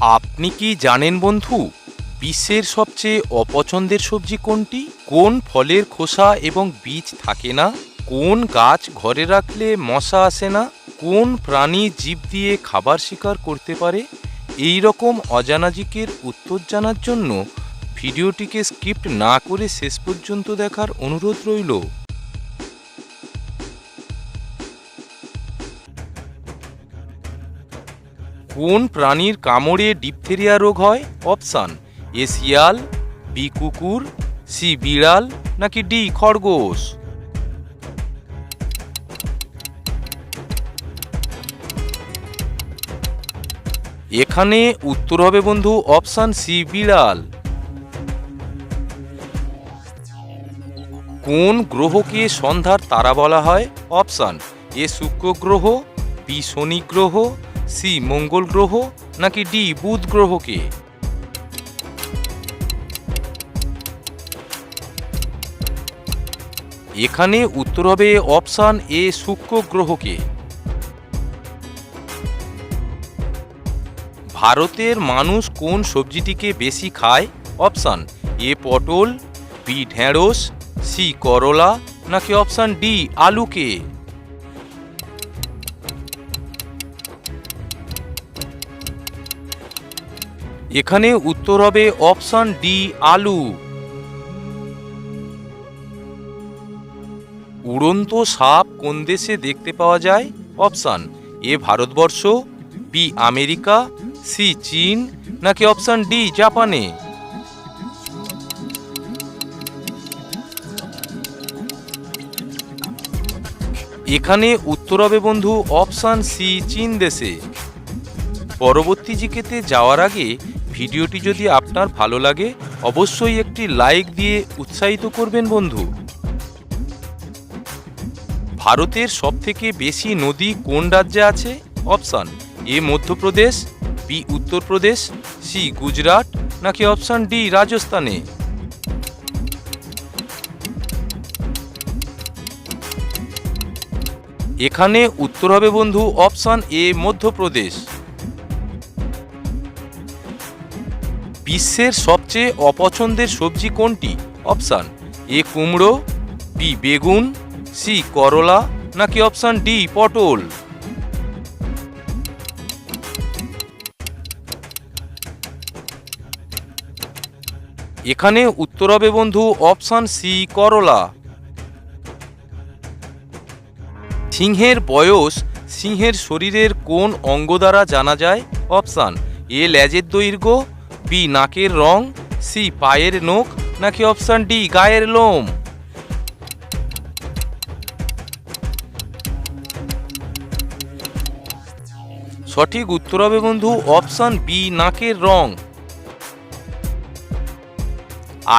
আপনি কি জানেন বন্ধু বিশ্বের সবচেয়ে অপছন্দের সবজি কোনটি? কোন ফলের খোসা এবং বীজ থাকে না? কোন গাছ ঘরে রাখলে মশা আসে না? কোন প্রাণী জীব দিয়ে খাবার শিকার করতে পারে? এই রকম অজানাজিকের উত্তর জানার জন্য ভিডিওটিকে স্কিপ্ট না করে শেষ পর্যন্ত দেখার অনুরোধ রইল। কোন প্রাণীর কামড়ে ডিপথেরিয়া রোগ হয়? অপশান এ শিয়াল বি কুকুর, সি বিড়াল, নাকি ডি খরগোশ? এখানে উত্তর হবে বন্ধু অপশান সি বিড়াল। কোন গ্রহকে সন্ধ্যার তারা বলা হয়? অপশান এ শুক্র গ্রহ, বি শনি গ্রহ সি মঙ্গল গ্রহ নাকি ডি বুধ গ্রহকে? এখানে উত্তর হবে অপশান এ শুক্র গ্রহকে। ভারতের মানুষ কোন সবজিটিকে বেশি খায়? অপশান এ পটল, বি ঢেঁড়স, সি করলা, নাকি অপশান ডি আলুকে? এখানে উত্তর হবে অপশান ডি, আলু। উড়ন্ত সাপ কোন দেশে দেখতে পাওয়া যায়? Option A, Bharatvarsha, B, America, C, চীন, নাকি অপশান ডি, জাপানে? এখানে উত্তর হবে বন্ধু অপশান সি, চীন দেশে। পরবর্তী জিকেতে যাওয়ার আগে ভিডিওটি যদি আপনার ভালো লাগে, অবশ্যই একটি লাইক দিয়ে উৎসাহিত করবেন বন্ধু। ভারতের সবথেকে বেশি নদী কোন রাজ্যে আছে? Option A Madhya Pradesh, B Uttar Pradesh, C Gujarat, নাকি অপশান ডি রাজস্থানে? এখানে উত্তর হবে বন্ধু অপশান এ মধ্যপ্রদেশ। বিশ্বের সবচেয়ে অপছন্দের সবজি কোনটি? অপশান এ কুমড়ো, বি বেগুন, সি করলা, নাকি অপশান ডি পটল? এখানে উত্তর হবে বন্ধু অপশান সি করলা। সিংহের বয়স সিংহের শরীরের কোন অঙ্গ দ্বারা জানা যায়? অপশান এ লেজের দৈর্ঘ্য বি নাকের রং, সি পায়ের নখ, নাকি অপশান ডি গায়ের লোম? সঠিক উত্তর হবে বন্ধু অপশান বি, নাকের রং।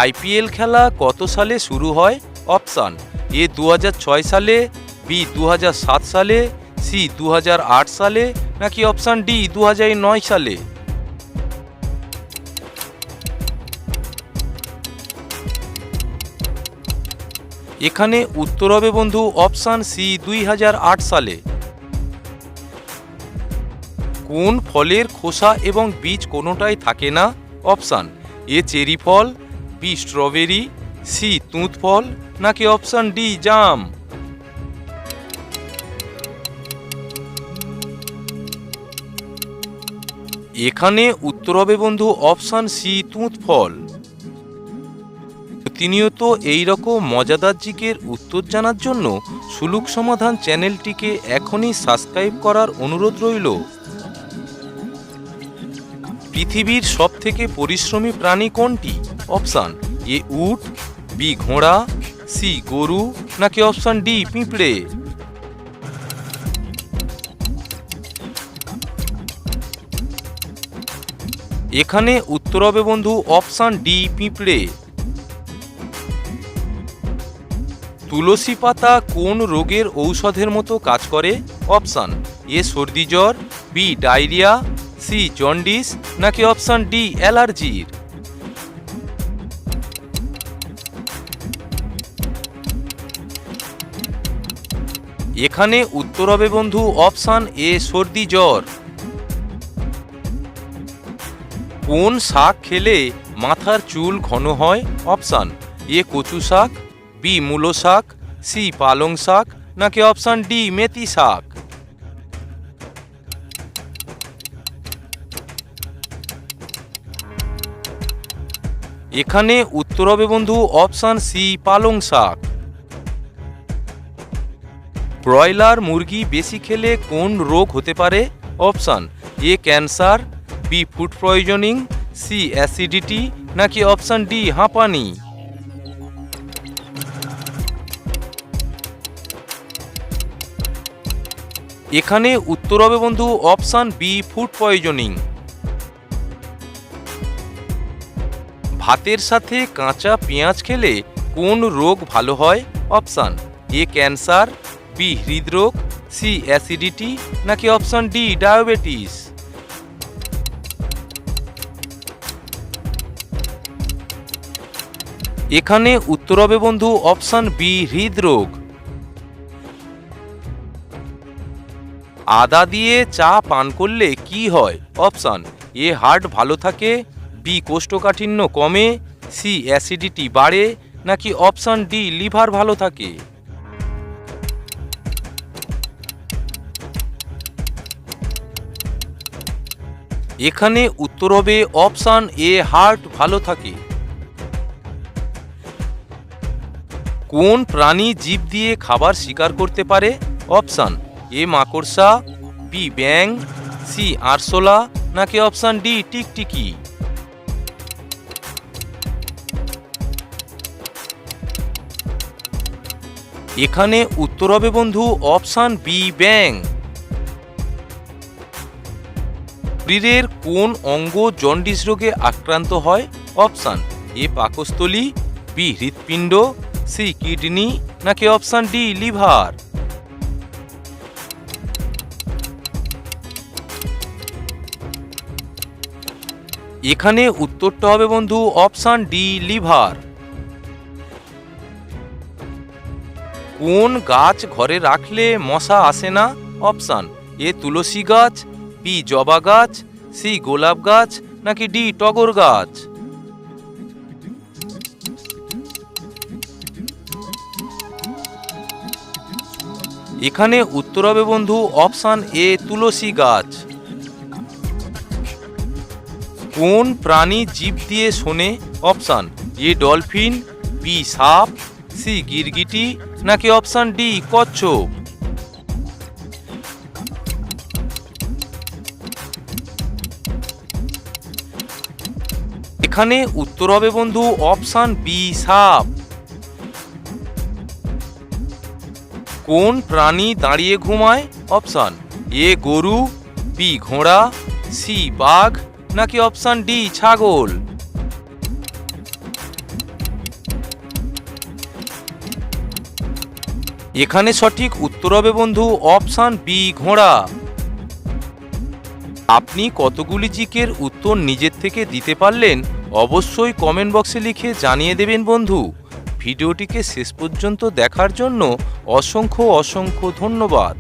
আইপিএল খেলা কত সালে শুরু হয়? অপশান এ দু হাজার ছয় সালে, বি দু হাজার সাত সালে, সি দু হাজার আট সালে, নাকি অপশান ডি দু হাজার নয় সালে? এখানে উত্তর হবে বন্ধু অপশান সি দুই হাজার আট সালে। কোন ফলের খোসা এবং বীজ কোনোটাই থাকে না? অপশান এ চেরি ফল, বি স্ট্রবেরি, সি তুঁত ফল, নাকি অপশান ডি জাম? এখানে উত্তর হবে বন্ধু অপশান সি তুঁত ফল। প্রতিনিয়ত এই রকম মজাদার জিকের উত্তর জানার জন্য সুলুক সমাধান চ্যানেলটিকে এখনই সাবস্ক্রাইব করার অনুরোধ রইল। পৃথিবীর সব থেকে পরিশ্রমী প্রাণী কোনটি? অপশান এ উট, বি ঘোড়া, সি গরু, নাকি অপশান ডি পিঁপড়ে? এখানে উত্তর হবে বন্ধু অপশান ডি পিঁপড়ে। তুলসী পাতা কোন রোগের ঔষধের মতো কাজ করে? অপশান, এ সর্দি জ্বর বি ডায়রিয়া সি জন্ডিস, নাকি অপশান ডি অ্যালার্জির? এখানে উত্তর হবে বন্ধু অপশান এ সর্দি জ্বর। কোন শাক খেলে মাথার চুল ঘন হয়? অপশান, এ কচু শাক বি, মূলো শাক, সি, পালং শাক, নাকি অপশান ডি, মেথি শাক? এখানে উত্তর হবে বন্ধু অপশান সি, পালং শাক। ব্রয়লার মুরগি বেশি খেলে কোন রোগ হতে পারে? Option A, cancer, B, food poisoning, C, acidity, নাকি অপশান ডি, হাঁপানি? এখানে উত্তর হবে, বন্ধু, অপশান বি ফুড পয়জনিং ভাতের সাথে কাঁচা পেঁয়াজ খেলে কোন রোগ ভালো হয়? অপশান এ ক্যান্সার বি হৃদরোগ সি অ্যাসিডিটি নাকি অপশান ডি ডায়াবেটিস এখানে উত্তর হবে, বন্ধু, অপশান বি হৃদরোগ। আদা দিয়ে চা পান করলে কি হয়? অপশান, এ হার্ট ভালো থাকে, বি কোষ্ঠকাঠিন্য কমে, সি অ্যাসিডিটি বাড়ে, নাকি অপশান ডি লিভার ভালো থাকে? এখানে উত্তর হবে অপশান এ হার্ট ভালো থাকে। কোন প্রাণী জীব দিয়ে খাবার শিকার করতে পারে? অপশান এ মাকড়সা, বি ব্যাং সি আরশোলা, নাকি অপশান ডি টিকটিকি? এখানে উত্তর হবে বন্ধু অপশান বি ব্যাং শরীরের কোন অঙ্গ জন্ডিস রোগে আক্রান্ত হয়? অপশান এ পাকস্থলী, বি হৃৎপিণ্ড, সি কিডনি, নাকি অপশান ডি লিভার? এখানে উত্তরটা হবে বন্ধু অপশান ডি, লিভার। কোন গাছ ঘরে রাখলে মশা আসে না? অপশান এ, তুলসী গাছ, বি, জবা গাছ, সি, গোলাপ গাছ, নাকি ডি, টগর গাছ? এখানে উত্তর হবে বন্ধু অপশান এ, তুলসী গাছ। কোন প্রাণী জীব দিয়ে শোনে অপশান এ ডলফিন, বি সাপ, সি গিরগিটি, নাকি অপশান ডি কচ্ছপ? এখানে উত্তর হবে বন্ধু অপশান বি সাপ। কোন প্রাণী দাঁড়িয়ে ঘুমায়? অপশান এ গরু, বি ঘোড়া, সি বাঘ নাকি অপশান ডি ছাগল। এখানে সঠিক উত্তর হবে বন্ধু অপশান বি ঘোড়া। আপনি কতগুলি জিকের উত্তর নিজের থেকে দিতে পারলেন, অবশ্যই কমেন্ট বক্সে লিখে জানিয়ে দেবেন বন্ধু। ভিডিওটিকে শেষ পর্যন্ত দেখার জন্য অসংখ্য অসংখ্য ধন্যবাদ।